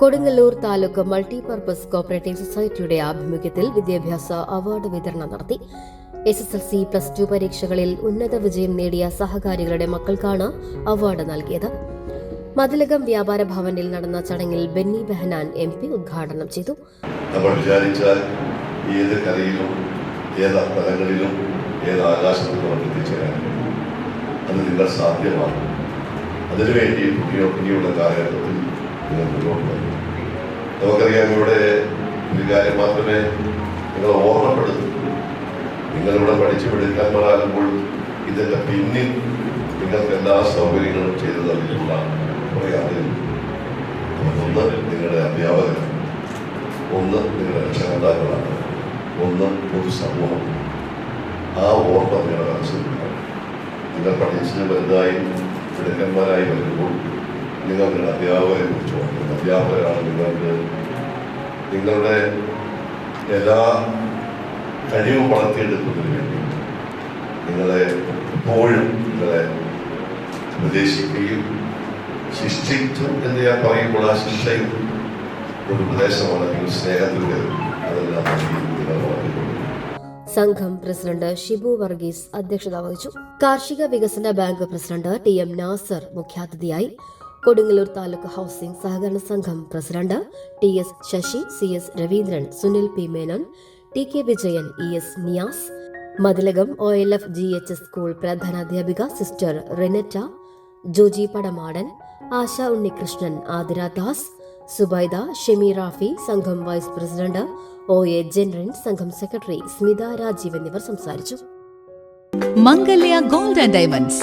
Kodungallur taluk multipurpose cooperative സൊസൈറ്റിയുടെ ആഭിമുഖ്യത്തിൽ വിദ്യാഭ്യാസ അവാർഡ് വിതരണം നടത്തി. S S L C plus two പരീക്ഷകളിൽ ഉന്നത വിജയം നേടിയ സഹകാരികളുടെ മക്കൾക്കാണ് അവാർഡ് നൽകിയത്. മതിലകം വ്യാപാര ഭവനിൽ നടന്ന ചടങ്ങിൽ ബെന്നി ബെഹനാൻ എം പി ഉദ്ഘാടനം ചെയ്തു. നമ്മൾ വിചാരിച്ചാൽ ഏത് കരയിലും ഏത് തലങ്ങളിലും ഏത് ആകാശത്തും എത്തിച്ചേരാൻ അത് നിങ്ങൾ സാധ്യമാണ്. അതിനുവേണ്ടി കാലഘട്ടത്തിൽ നമുക്കറിയാം ഇവിടെ ഒരു കാര്യം മാത്രമേ നിങ്ങൾ ഓർമ്മപ്പെടുന്നു നിങ്ങളിവിടെ പഠിച്ചു മിടുക്കാന്മാരാകുമ്പോൾ ഇതിന്റെ പിന്നിൽ നിങ്ങൾക്ക് എല്ലാ സൗകര്യങ്ങളും ചെയ്തു തന്നിട്ടുള്ള കുറേ ആളുകൾ ഒന്ന് നിങ്ങളുടെ അധ്യാപകരാണ് ഒന്ന് നിങ്ങളുടെ രക്ഷകർത്താക്കളാണ്. ഒന്ന് പൊതുസമൂഹം ആ ഓർമ്മ നിങ്ങളുടെ മനസ്സിലുണ്ടാകും നിങ്ങൾ പഠിച്ച് വലുതായി പിടുക്കന്മാരായി വരുമ്പോൾ നിങ്ങളുടെ അധ്യാപകരെ കുറിച്ച് ഓർക്കണം അധ്യാപകരാണ് നിങ്ങൾക്ക് നിങ്ങളുടെ എല്ലാ കഴിവും വളർത്തിയെടുക്കുന്നതിന് വേണ്ടി നിങ്ങളെ എപ്പോഴും നിങ്ങളെ ഉപദേശിക്കുകയും ശിക്ഷിച്ചു എന്ന് ഞാൻ പറയുമ്പോൾ ആ ശിക്ഷയും ഒരു ഉപദേശമാണ് നിങ്ങൾ സ്നേഹത്തിലൂടെ അതെല്ലാം നിങ്ങൾ വളർത്തിക്കൊണ്ടു സംഘം പ്രസിഡന്റ് ഷിബു വർഗീസ് അധ്യക്ഷത വഹിച്ചു. കാർഷിക വികസന bank president T M Nasar മുഖ്യാതിഥിയായി. കൊടുങ്ങല്ലൂർ താലൂക്ക് ഹൗസിംഗ് സഹകരണ സംഘം president T S Sasi C S Raveendran Sunil P Menon T K Vijayan E S Niyas Mathilakam O L F G H school പ്രധാനാധ്യാപിക sister റിനറ്റ Joji Padamadan Asha Unnikrishnan Athira Das Subaida Shemi Rafi സംഘം vice president O A Jentrin സംഘം secretary Smitha Rajeev എന്നിവർ സംസാരിച്ചു. Mangalya gold and diamonds.